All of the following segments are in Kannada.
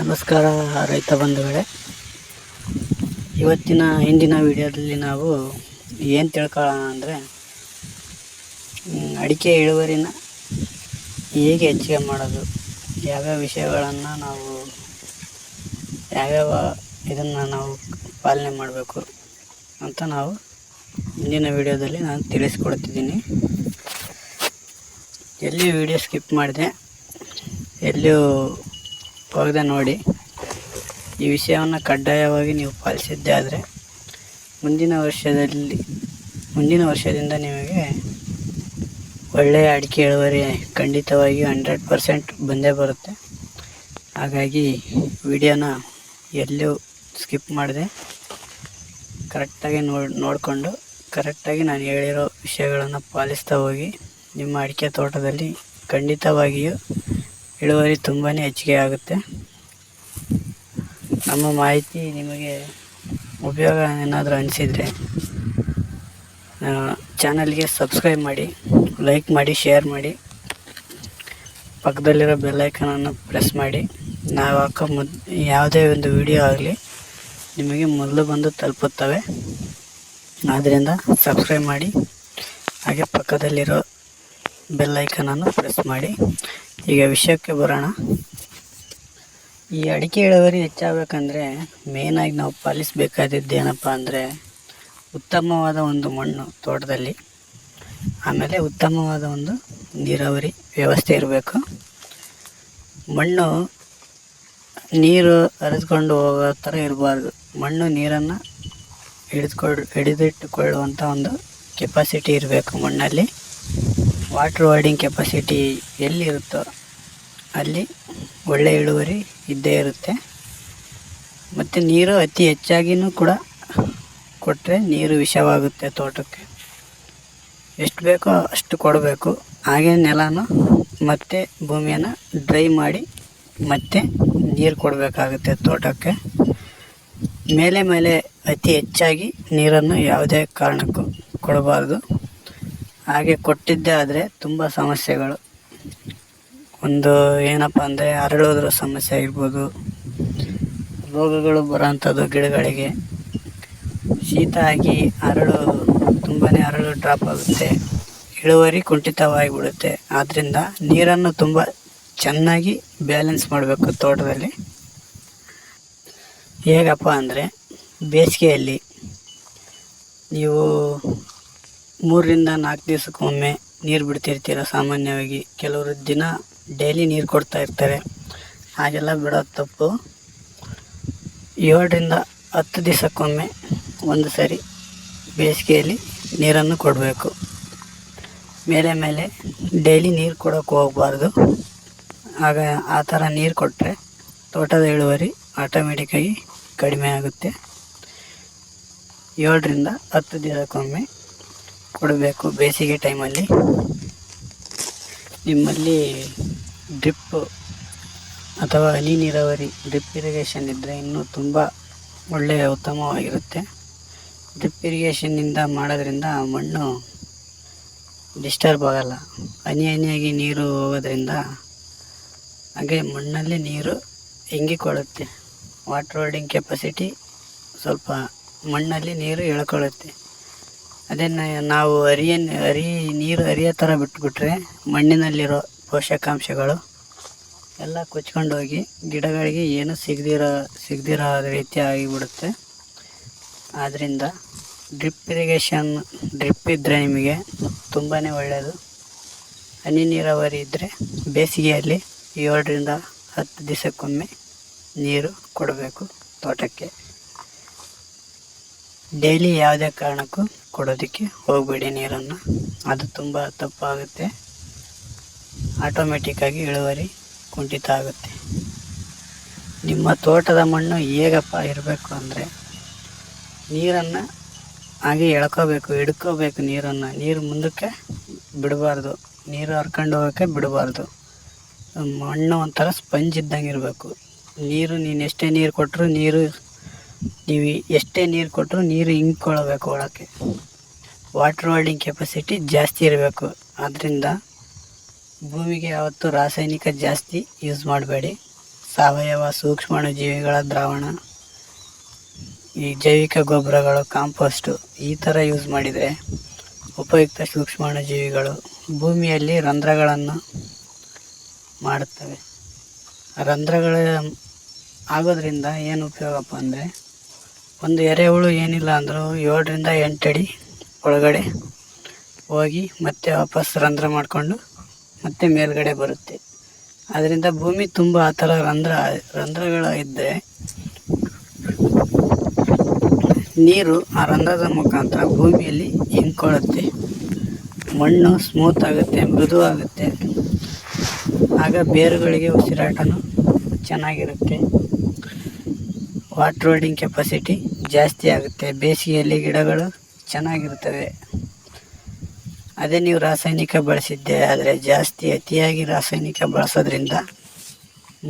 ನಮಸ್ಕಾರ ರೈತ ಬಂಧುಗಳೇ. ಇವತ್ತಿನ ಹಿಂದಿನ ವಿಡಿಯೋದಲ್ಲಿ ನಾವು ಏನು ತಿಳ್ಕೊಳ್ಳೋಣ ಅಂದರೆ ಅಡಿಕೆ ಇಳುವರಿನ ಹೇಗೆ ಹೆಚ್ಚಿಗೆ ಮಾಡೋದು, ಯಾವ್ಯಾವ ವಿಷಯಗಳನ್ನು ನಾವು, ಯಾವ್ಯಾವ ಇದನ್ನು ನಾವು ಪಾಲನೆ ಮಾಡಬೇಕು ಅಂತ ನಾವು ಹಿಂದಿನ ವಿಡಿಯೋದಲ್ಲಿ ನಾನು ತಿಳಿಸ್ಕೊಡ್ತಿದ್ದೀನಿ. ಎಲ್ಲಿ ವಿಡಿಯೋ ಸ್ಕಿಪ್ ಮಾಡಿದೆ, ಎಲ್ಲಿಯೂ ಹೋಗದೆ ನೋಡಿ. ಈ ವಿಷಯವನ್ನು ಕಡ್ಡಾಯವಾಗಿ ನೀವು ಪಾಲಿಸಿದ್ದೇ ಆದರೆ ಮುಂದಿನ ವರ್ಷದಲ್ಲಿ, ಮುಂದಿನ ವರ್ಷದಿಂದ ನಿಮಗೆ ಒಳ್ಳೆಯ ಅಡಿಕೆ ಇಳುವರಿ ಖಂಡಿತವಾಗಿಯೂ ಹಂಡ್ರೆಡ್ ಪರ್ಸೆಂಟ್ ಬಂದೇ ಬರುತ್ತೆ. ಹಾಗಾಗಿ ವಿಡಿಯೋನ ಎಲ್ಲೂ ಸ್ಕಿಪ್ ಮಾಡಿದೆ ಕರೆಕ್ಟಾಗಿ ನೋಡಿ, ನೋಡಿಕೊಂಡು ಕರೆಕ್ಟಾಗಿ ನಾನು ಹೇಳಿರೋ ವಿಷಯಗಳನ್ನು ಪಾಲಿಸ್ತಾ ಹೋಗಿ. ನಿಮ್ಮ ಅಡಿಕೆ ತೋಟದಲ್ಲಿ ಖಂಡಿತವಾಗಿಯೂ ಇಳುವರಿ ತುಂಬಾ ಹೆಚ್ಚಿಗೆ ಆಗುತ್ತೆ. ನಮ್ಮ ಮಾಹಿತಿ ನಿಮಗೆ ಉಪಯೋಗ ಏನಾದರೂ ಅನಿಸಿದರೆ ಚಾನಲ್ಗೆ ಸಬ್ಸ್ಕ್ರೈಬ್ ಮಾಡಿ, ಲೈಕ್ ಮಾಡಿ, ಶೇರ್ ಮಾಡಿ. ಪಕ್ಕದಲ್ಲಿರೋ ಬೆಲ್ಲೈಕನನ್ನು ಪ್ರೆಸ್ ಮಾಡಿ. ನಾವು ಹಾಕೋ ಮುದ್, ಯಾವುದೇ ಒಂದು ವಿಡಿಯೋ ಆಗಲಿ ನಿಮಗೆ ಮೊದಲು ಬಂದು ತಲುಪುತ್ತವೆ. ಆದ್ದರಿಂದ ಸಬ್ಸ್ಕ್ರೈಬ್ ಮಾಡಿ, ಹಾಗೆ ಪಕ್ಕದಲ್ಲಿರೋ ಬೆಲ್ ಐಕನನ್ನು ಪ್ರೆಸ್ ಮಾಡಿ. ಈಗ ವಿಷಯಕ್ಕೆ ಬರೋಣ. ಈ ಅಡಿಕೆ ಇಳುವರಿ ಹೆಚ್ಚಾಗಬೇಕಂದ್ರೆ ಮೇನಾಗಿ ನಾವು ಪಾಲಿಸಬೇಕಾದದ್ದು ಏನಪ್ಪ ಅಂದರೆ ಉತ್ತಮವಾದ ಒಂದು ಮಣ್ಣು ತೋಟದಲ್ಲಿ. ಆಮೇಲೆ ಉತ್ತಮವಾದ ಒಂದು ನೀರಾವರಿ ವ್ಯವಸ್ಥೆ ಇರಬೇಕು. ಮಣ್ಣು ನೀರು ಹರಿದುಕೊಂಡು ಹೋಗೋ ಥರ ಇರಬಾರ್ದು. ಮಣ್ಣು ನೀರನ್ನು ಹಿಡಿದುಕೊಳ್, ಹಿಡಿದಿಟ್ಟುಕೊಳ್ಳುವಂಥ ಒಂದು ಕೆಪಾಸಿಟಿ ಇರಬೇಕು ಮಣ್ಣಲ್ಲಿ. ವಾಟ್ರ್ ಹೋಲ್ಡಿಂಗ್ ಕೆಪಾಸಿಟಿ ಎಲ್ಲಿರುತ್ತೋ ಅಲ್ಲಿ ಒಳ್ಳೆಯ ಇಳುವರಿ ಇದ್ದೇ ಇರುತ್ತೆ. ಮತ್ತು ನೀರು ಅತಿ ಹೆಚ್ಚಾಗಿಯೂ ಕೂಡ ಕೊಟ್ಟರೆ ನೀರು ವಿಷವಾಗುತ್ತೆ ತೋಟಕ್ಕೆ. ಎಷ್ಟು ಬೇಕೋ ಅಷ್ಟು ಕೊಡಬೇಕು. ಹಾಗೆ ನೆಲನೂ ಮತ್ತೆ ಭೂಮಿಯನ್ನು ಡ್ರೈ ಮಾಡಿ ಮತ್ತೆ ನೀರು ಕೊಡಬೇಕಾಗುತ್ತೆ ತೋಟಕ್ಕೆ. ಮೇಲೆ ಮೇಲೆ ಅತಿ ಹೆಚ್ಚಾಗಿ ನೀರನ್ನು ಯಾವುದೇ ಕಾರಣಕ್ಕೂ ಕೊಡಬಾರ್ದು. ಹಾಗೆ ಕೊಟ್ಟಿದ್ದೇ ಆದರೆ ತುಂಬ ಸಮಸ್ಯೆಗಳು. ಒಂದು ಏನಪ್ಪ ಅಂದರೆ ಅರಳೋದ್ರ ಸಮಸ್ಯೆ ಆಗಿರ್ಬೋದು, ರೋಗಗಳು ಬರೋಂಥದ್ದು ಗಿಡಗಳಿಗೆ. ಶೀತ ಆಗಿ ಅರಳು ತುಂಬಾ ಅರಳು ಡ್ರಾಪ್ ಆಗುತ್ತೆ, ಇಳುವರಿ ಕುಂಠಿತವಾಗಿಬಿಡುತ್ತೆ. ಆದ್ದರಿಂದ ನೀರನ್ನು ತುಂಬ ಚೆನ್ನಾಗಿ ಬ್ಯಾಲೆನ್ಸ್ ಮಾಡಬೇಕು ತೋಟದಲ್ಲಿ. ಹೇಗಪ್ಪ ಅಂದರೆ ಬೇಸಿಗೆಯಲ್ಲಿ ನೀವು ಮೂರರಿಂದ ನಾಲ್ಕು ದಿವಸಕ್ಕೊಮ್ಮೆ ನೀರು ಬಿಡ್ತಿರ್ತೀರ ಸಾಮಾನ್ಯವಾಗಿ. ಕೆಲವರು ದಿನ ಡೈಲಿ ನೀರು ಕೊಡ್ತಾ ಇರ್ತಾರೆ. ಹಾಗೆಲ್ಲ ಬಿಡೋದು ತಪ್ಪು. ಏಳರಿಂದ ಹತ್ತು ದಿವಸಕ್ಕೊಮ್ಮೆ ಒಂದು ಸರಿ ಬೇಸಿಗೆಯಲ್ಲಿ ನೀರನ್ನು ಕೊಡಬೇಕು. ಮೇಲೆ ಮೇಲೆ ಡೈಲಿ ನೀರು ಕೊಡೋಕೆ ಹೋಗಬಾರ್ದು. ಆಗ ಆ ಥರ ನೀರು ಕೊಟ್ಟರೆ ತೋಟದ ಇಳುವರಿ ಆಟೋಮೆಟಿಕ್ಕಾಗಿ ಕಡಿಮೆ ಆಗುತ್ತೆ. ಏಳರಿಂದ ಹತ್ತು ದಿವಸಕ್ಕೊಮ್ಮೆ ಕೊಡಬೇಕು ಬೇಸಿಗೆ ಟೈಮಲ್ಲಿ. ನಿಮ್ಮಲ್ಲಿ ಡ್ರಿಪ್ಪು ಅಥವಾ ಹನಿ ನೀರಾವರಿ, ಡ್ರಿಪ್ ಇರಿಗೇಷನ್ ಇದ್ದರೆ ಇನ್ನೂ ತುಂಬ ಒಳ್ಳೆಯ ಉತ್ತಮವಾಗಿರುತ್ತೆ. ಡ್ರಿಪ್ ಇರಿಗೇಷನ್ನಿಂದ ಮಾಡೋದ್ರಿಂದ ಮಣ್ಣು ಡಿಸ್ಟರ್ಬ್ ಆಗಲ್ಲ. ಹನಿ ಹನಿಯಾಗಿ ನೀರು ಹೋಗೋದ್ರಿಂದ ಹಾಗೆ ಮಣ್ಣಲ್ಲಿ ನೀರು ಹೆಂಗಿಕೊಳ್ಳುತ್ತೆ ವಾಟ್ರ್ ಹೋಲ್ಡಿಂಗ್ ಕೆಪಾಸಿಟಿ ಸ್ವಲ್ಪ ಮಣ್ಣಲ್ಲಿ ನೀರು ಎಳ್ಕೊಳ್ಳುತ್ತೆ ಅದನ್ನು ನಾವು ಅರಿಯ ಅರಿ ನೀರು ಅರಿಯೋ ಥರ ಬಿಟ್ಬಿಟ್ರೆ ಮಣ್ಣಿನಲ್ಲಿರೋ ಪೋಷಕಾಂಶಗಳು ಎಲ್ಲ ಕೊಚ್ಕೊಂಡೋಗಿ ಗಿಡಗಳಿಗೆ ಏನು ಸಿಗದಿರೋ ಸಿಗದಿರೋ ರೀತಿ ಆಗಿಬಿಡುತ್ತೆ. ಆದ್ದರಿಂದ ಡ್ರಿಪ್ ಇರಿಗೇಷನ್, ಡ್ರಿಪ್ ಇದ್ದರೆ ನಿಮಗೆ ತುಂಬಾ ಒಳ್ಳೆಯದು ಹನಿ ನೀರಾವರಿ ಇದ್ದರೆ ಬೇಸಿಗೆಯಲ್ಲಿ ಏಳರಿಂದ ಹತ್ತು ದಿವಸಕ್ಕೊಮ್ಮೆ ನೀರು ಕೊಡಬೇಕು ತೋಟಕ್ಕೆ. ಡೈಲಿ ಯಾವುದೇ ಕಾರಣಕ್ಕೂ ಕೊಡೋದಕ್ಕೆ ಹೋಗಬೇಡಿ ನೀರನ್ನು. ಅದು ತುಂಬ ತಪ್ಪಾಗುತ್ತೆ. ಆಟೋಮೆಟಿಕ್ಕಾಗಿ ಇಳುವರಿ ಕುಂಠಿತ ಆಗುತ್ತೆ. ನಿಮ್ಮ ತೋಟದ ಮಣ್ಣು ಹೇಗಪ್ಪ ಇರಬೇಕು ಅಂದರೆ ನೀರನ್ನು ಹಾಗೆ ಎಳ್ಕೋಬೇಕು, ಹಿಡ್ಕೋಬೇಕು ನೀರನ್ನು. ನೀರು ಮುಂದಕ್ಕೆ ಬಿಡಬಾರ್ದು. ನೀರು ಹರ್ಕೊಂಡು ಹೋಗೋಕ್ಕೆ ಬಿಡಬಾರ್ದು. ಮಣ್ಣು ಒಂಥರ ಸ್ಪಂಜ್ ಇದ್ದಂಗೆ ಇರಬೇಕು. ನೀರು ನೀನು ಎಷ್ಟೇ ನೀರು ಕೊಟ್ಟರು ನೀರು ನೀವು ಎಷ್ಟೇ ನೀರು ಕೊಟ್ಟರು ನೀರು ಹಿಂಕೊಳ್ಬೇಕು ಒಳಕ್ಕೆ. ವಾಟ್ರ್ ಹೋಲ್ಡಿಂಗ್ ಕೆಪಾಸಿಟಿ ಜಾಸ್ತಿ ಇರಬೇಕು. ಆದ್ದರಿಂದ ಭೂಮಿಗೆ ಯಾವತ್ತು ರಾಸಾಯನಿಕ ಜಾಸ್ತಿ ಯೂಸ್ ಮಾಡಬೇಡಿ. ಸಾವಯವ ಸೂಕ್ಷ್ಮಾಣುಜೀವಿಗಳ ದ್ರಾವಣ, ಈ ಜೈವಿಕ ಗೊಬ್ಬರಗಳು ಕಾಂಪೋಸ್ಟು ಈ ಥರ ಯೂಸ್ ಮಾಡಿದರೆ ಉಪಯುಕ್ತ ಸೂಕ್ಷ್ಮಾಣುಜೀವಿಗಳು ಭೂಮಿಯಲ್ಲಿ ರಂಧ್ರಗಳನ್ನು ಮಾಡುತ್ತವೆ. ರಂಧ್ರಗಳ ಆಗೋದ್ರಿಂದ ಏನು ಉಪಯೋಗಪ್ಪ ಅಂದರೆ ಒಂದು ಎರೆಹುಳು ಏನಿಲ್ಲ ಅಂದರೂ ಏಳರಿಂದ ಎಂಟು ಅಡಿ ಒಳಗಡೆ ಹೋಗಿ ಮತ್ತೆ ವಾಪಸ್ ರಂಧ್ರ ಮಾಡಿಕೊಂಡು ಮತ್ತೆ ಮೇಲ್ಗಡೆ ಬರುತ್ತೆ. ಅದರಿಂದ ಭೂಮಿ ತುಂಬ ಆ ಥರ ರಂಧ್ರ, ರಂಧ್ರಗಳು ಇದ್ದರೆ ನೀರು ಆ ರಂಧ್ರದ ಮುಖಾಂತರ ಭೂಮಿಯಲ್ಲಿ ಹಿಂಕೊಳ್ಳುತ್ತೆ ಮಣ್ಣು ಸ್ಮೂತ್ ಆಗುತ್ತೆ, ಮೃದು ಆಗುತ್ತೆ. ಆಗ ಬೇರುಗಳಿಗೆ ಉಸಿರಾಟನೂ ಚೆನ್ನಾಗಿರುತ್ತೆ. ವಾಟರ್ ಹೋಲ್ಡಿಂಗ್ ಕೆಪಾಸಿಟಿ ಜಾಸ್ತಿ ಆಗುತ್ತೆ. ಬೇಸಿಗೆಯಲ್ಲಿ ಗಿಡಗಳು ಚೆನ್ನಾಗಿರ್ತವೆ ಅದೇ ನೀವು ರಾಸಾಯನಿಕ ಬಳಸಿದ್ದೆ, ಆದರೆ ಜಾಸ್ತಿ ಅತಿಯಾಗಿ ರಾಸಾಯನಿಕ ಬಳಸೋದ್ರಿಂದ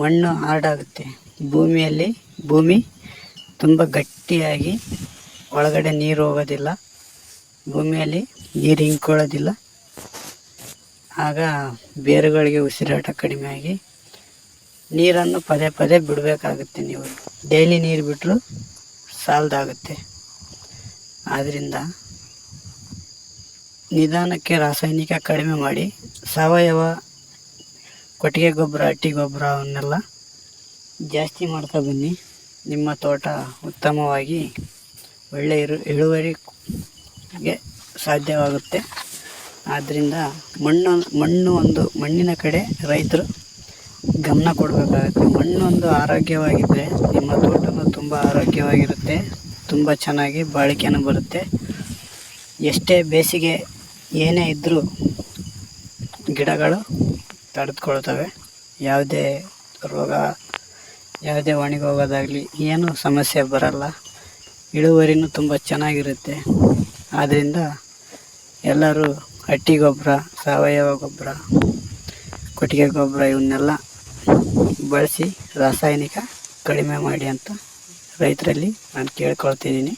ಮಣ್ಣು ಹಾರ್ಡಾಗುತ್ತೆ. ಭೂಮಿಯಲ್ಲಿ ಭೂಮಿ ತುಂಬ ಗಟ್ಟಿಯಾಗಿ ಒಳಗಡೆ ನೀರು ಹೋಗೋದಿಲ್ಲ. ಭೂಮಿಯಲ್ಲಿ ನೀರು ಹಿಂಕೊಳ್ಳೋದಿಲ್ಲ ಆಗ ಬೇರುಗಳಿಗೆ ಉಸಿರಾಟ ಕಡಿಮೆಯಾಗಿ ನೀರನ್ನು ಪದೇ ಪದೇ ಬಿಡಬೇಕಾಗುತ್ತೆ ನೀವು. ಡೈಲಿ ನೀರು ಬಿಟ್ಟರು ಸಾಲದಾಗುತ್ತೆ ಆದ್ದರಿಂದ ನಿಧಾನಕ್ಕೆ ರಾಸಾಯನಿಕ ಕಡಿಮೆ ಮಾಡಿ ಸಾವಯವ ಕೊಟ್ಟಿಗೆ ಗೊಬ್ಬರ, ಹಟ್ಟಿ ಗೊಬ್ಬರ ಅವನ್ನೆಲ್ಲ ಜಾಸ್ತಿ ಮಾಡ್ತಾ ಬನ್ನಿ. ನಿಮ್ಮ ತೋಟ ಉತ್ತಮವಾಗಿ ಒಳ್ಳೆಯ ಇರು, ಇಳುವರಿಗೆ ಸಾಧ್ಯವಾಗುತ್ತೆ. ಆದ್ದರಿಂದ ಮಣ್ಣು ಮಣ್ಣು ಒಂದು ಮಣ್ಣಿನ ಕಡೆ ರೈತರು ಗಮನ ಕೊಡಬೇಕಾಗುತ್ತೆ. ಮಣ್ಣೊಂದು ಆರೋಗ್ಯವಾಗಿದ್ದರೆ ನಿಮ್ಮ ತೋಟನೂ ತುಂಬ ಆರೋಗ್ಯವಾಗಿರುತ್ತೆ. ತುಂಬ ಚೆನ್ನಾಗಿ ಬಾಳಿಕೆನೂ ಬರುತ್ತೆ. ಎಷ್ಟೇ ಬೇಸಿಗೆ ಏನೇ ಇದ್ದರೂ ಗಿಡಗಳು ತಡೆದುಕೊಳ್ತವೆ. ಯಾವುದೇ ರೋಗ, ಯಾವುದೇ ಒಣಗೋಗೋದಾಗಲಿ ಏನೂ ಸಮಸ್ಯೆ ಬರಲ್ಲ. ಇಳುವರಿನೂ ತುಂಬ ಚೆನ್ನಾಗಿರುತ್ತೆ. ಆದ್ದರಿಂದ ಎಲ್ಲರೂ ಹಟ್ಟಿ ಗೊಬ್ಬರ, ಸಾವಯವ ಗೊಬ್ಬರ, ಕೊಟ್ಟಿಗೆ ಗೊಬ್ಬರ, ಇವನ್ನೆಲ್ಲ ಬಳಸಿ ರಾಸಾಯನಿಕ ಕಡಿಮೆ ಮಾಡಿ ಅಂತ ರೈತರಲ್ಲಿ ನಾನು ಕೇಳ್ಕೊಳ್ತಿದ್ದೀನಿ.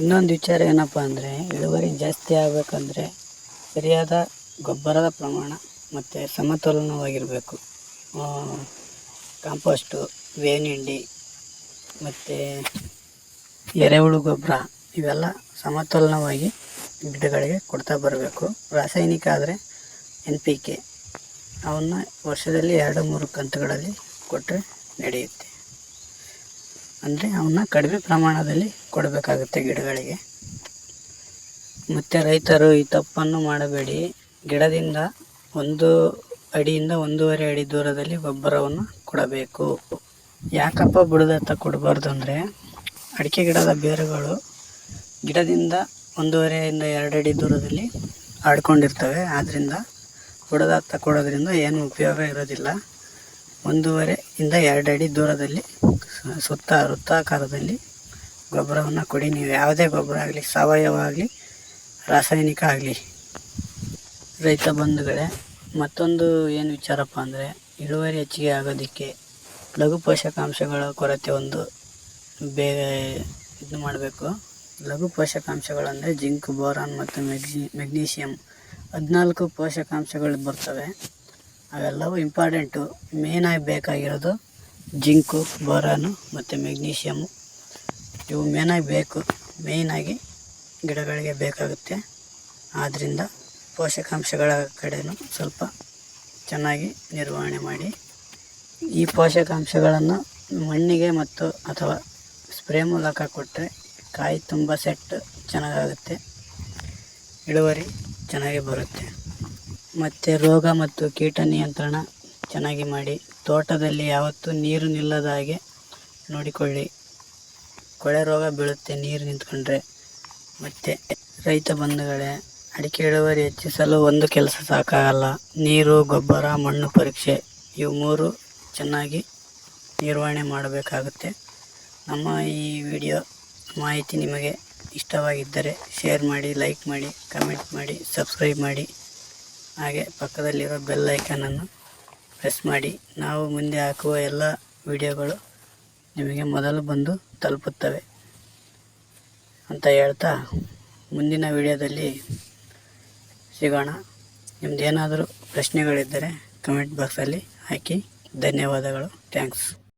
ಇನ್ನೊಂದು ವಿಚಾರ ಏನಪ್ಪ ಅಂದರೆ, ಇಳುವರಿ ಜಾಸ್ತಿ ಆಗಬೇಕಂದ್ರೆ ಸರಿಯಾದ ಗೊಬ್ಬರದ ಪ್ರಮಾಣ ಮತ್ತು ಸಮತೋಲನವಾಗಿರಬೇಕು. ಕಾಂಪೋಸ್ಟು ವೇನಿಂಡಿ ಮತ್ತು ಎರೆಹುಳು ಗೊಬ್ಬರ ಇವೆಲ್ಲ ಸಮತೋಲನವಾಗಿ ಗಿಡಗಳಿಗೆ ಕೊಡ್ತಾ ಬರಬೇಕು. ರಾಸಾಯನಿಕ ಆದರೆ ಎನ್ ಪಿ ಕೆ. ಅವನ್ನ ವರ್ಷದಲ್ಲಿ ಎರಡು, ಮೂರು ಕಂತುಗಳಲ್ಲಿ ಕೊಟ್ಟರೆ ನಡೆಯುತ್ತೆ. ಅಂದರೆ ಅವನ್ನ ಕಡಿಮೆ ಪ್ರಮಾಣದಲ್ಲಿ ಕೊಡಬೇಕಾಗುತ್ತೆ ಗಿಡಗಳಿಗೆ. ಮತ್ತು ರೈತರು ಈ ತಪ್ಪನ್ನು ಮಾಡಬೇಡಿ. ಗಿಡದಿಂದ ಒಂದು ಅಡಿಯಿಂದ ಒಂದೂವರೆ ಅಡಿ ದೂರದಲ್ಲಿ ಗೊಬ್ಬರವನ್ನು ಕೊಡಬೇಕು. ಯಾಕಪ್ಪ ಬುಡದತ್ತ ಕೊಡಬಾರ್ದು ಅಂದರೆ ಅಡಿಕೆ ಗಿಡದ ಬೇರುಗಳು ಗಿಡದಿಂದ ಒಂದೂವರೆಯಿಂದ ಎರಡು ಅಡಿ ದೂರದಲ್ಲಿ ಆಡ್ಕೊಂಡಿರ್ತವೆ. ಆದ್ದರಿಂದ ಬುಡದತ್ತ ತಕ್ಕೊಡೋದ್ರಿಂದ ಏನು ಉಪಯೋಗ ಇರೋದಿಲ್ಲ. ಒಂದೂವರೆ ಇಂದ ಎರಡು ಅಡಿ ದೂರದಲ್ಲಿ, ಸುತ್ತ ವೃತ್ತಾಕಾರದಲ್ಲಿ ಗೊಬ್ಬರವನ್ನು ಕೊಡಿ. ನೀವು ಯಾವುದೇ ಗೊಬ್ಬರ ಆಗಲಿ, ಸಾವಯವ ಆಗಲಿ, ರಾಸಾಯನಿಕ ಆಗಲಿ, ರೈತ ಬಂಧುಗಳೇ, ಮತ್ತೊಂದು ಏನು ವಿಚಾರಪ್ಪ ಅಂದರೆ, ಇಳುವರಿ ಹೆಚ್ಚಿಗೆ ಆಗೋದಕ್ಕೆ ಲಘು ಪೋಷಕಾಂಶಗಳ ಕೊರತೆ ಒಂದು ಬೇಗ ಇದು ಮಾಡಬೇಕು. ಲಘು ಪೋಷಕಾಂಶಗಳಂದರೆ ಜಿಂಕ್, ಬೋರಾನ್ ಮತ್ತು ಮೆಗ್ಜಿ ಮೆಗ್ನೀಷಿಯಮ್ ಹದಿನಾಲ್ಕು ಪೋಷಕಾಂಶಗಳು ಬರ್ತವೆ. ಅವೆಲ್ಲವೂ ಇಂಪಾರ್ಟೆಂಟು. ಮೇನಾಗಿ ಬೇಕಾಗಿರೋದು ಜಿಂಕು, ಬೋರಾನು ಮತ್ತು ಮೆಗ್ನೀಷಿಯಮು. ಇವು ಮೇನಾಗಿ ಬೇಕು. ಮೇಯ್ನಾಗಿ ಗಿಡಗಳಿಗೆ ಬೇಕಾಗುತ್ತೆ. ಆದ್ದರಿಂದ ಪೋಷಕಾಂಶಗಳ ಕಡೆಯೂ ಸ್ವಲ್ಪ ಚೆನ್ನಾಗಿ ನಿರ್ವಹಣೆ ಮಾಡಿ. ಈ ಪೋಷಕಾಂಶಗಳನ್ನು ಮಣ್ಣಿಗೆ ಮತ್ತು ಅಥವಾ ಸ್ಪ್ರೇ ಮೂಲಕ ಕೊಟ್ಟರೆ ಕಾಯಿ ತುಂಬ ಸೆಟ್ ಚೆನ್ನಾಗಾಗುತ್ತೆ. ಇಳುವರಿ ಚೆನ್ನಾಗಿ ಬರುತ್ತೆ. ಮತ್ತು ರೋಗ ಮತ್ತು ಕೀಟ ನಿಯಂತ್ರಣ ಚೆನ್ನಾಗಿ ಮಾಡಿ. ತೋಟದಲ್ಲಿ ಯಾವತ್ತೂ ನೀರು ನಿಲ್ಲದ ಹಾಗೆ ನೋಡಿಕೊಳ್ಳಿ. ಕೊಳೆ ರೋಗ ಬೀಳುತ್ತೆ ನೀರು ನಿಂತ್ಕೊಂಡ್ರೆ. ಮತ್ತು ರೈತ ಬಂಧುಗಳೇ, ಅಡಿಕೆ ಇಳುವರಿ ಹೆಚ್ಚಿಸಲು ಒಂದು ಕೆಲಸ ಸಾಕಾಗಲ್ಲ. ನೀರು, ಗೊಬ್ಬರ, ಮಣ್ಣು ಪರೀಕ್ಷೆ ಇವು ಮೂರು ಚೆನ್ನಾಗಿ ನಿರ್ವಹಣೆ ಮಾಡಬೇಕಾಗುತ್ತೆ. ನಮ್ಮ ಈ ವಿಡಿಯೋ ಮಾಹಿತಿ ನಿಮಗೆ ಇಷ್ಟವಾಗಿದ್ದರೆ ಶೇರ್ ಮಾಡಿ ಲೈಕ್ ಮಾಡಿ ಕಮೆಂಟ್ ಮಾಡಿ ಸಬ್ಸ್ಕ್ರೈಬ್ ಮಾಡಿ. ಹಾಗೆ ಪಕ್ಕದಲ್ಲಿರೋ ಬೆಲ್ ಐಕನನ್ನು ಪ್ರೆಸ್ ಮಾಡಿ. ನಾವು ಮುಂದೆ ಹಾಕುವ ಎಲ್ಲ ವಿಡಿಯೋಗಳು ನಿಮಗೆ ಮೊದಲು ಬಂದು ತಲುಪುತ್ತವೆ. ಅಂತ ಹೇಳ್ತಾ ಮುಂದಿನ ವಿಡಿಯೋದಲ್ಲಿ ಸಿಗೋಣ. ನಿಮ್ದು ಏನಾದರೂ ಪ್ರಶ್ನೆಗಳಿದ್ದರೆ ಕಮೆಂಟ್ ಬಾಕ್ಸಲ್ಲಿ ಹಾಕಿ. ಧನ್ಯವಾದಗಳು. ಥ್ಯಾಂಕ್ಸ್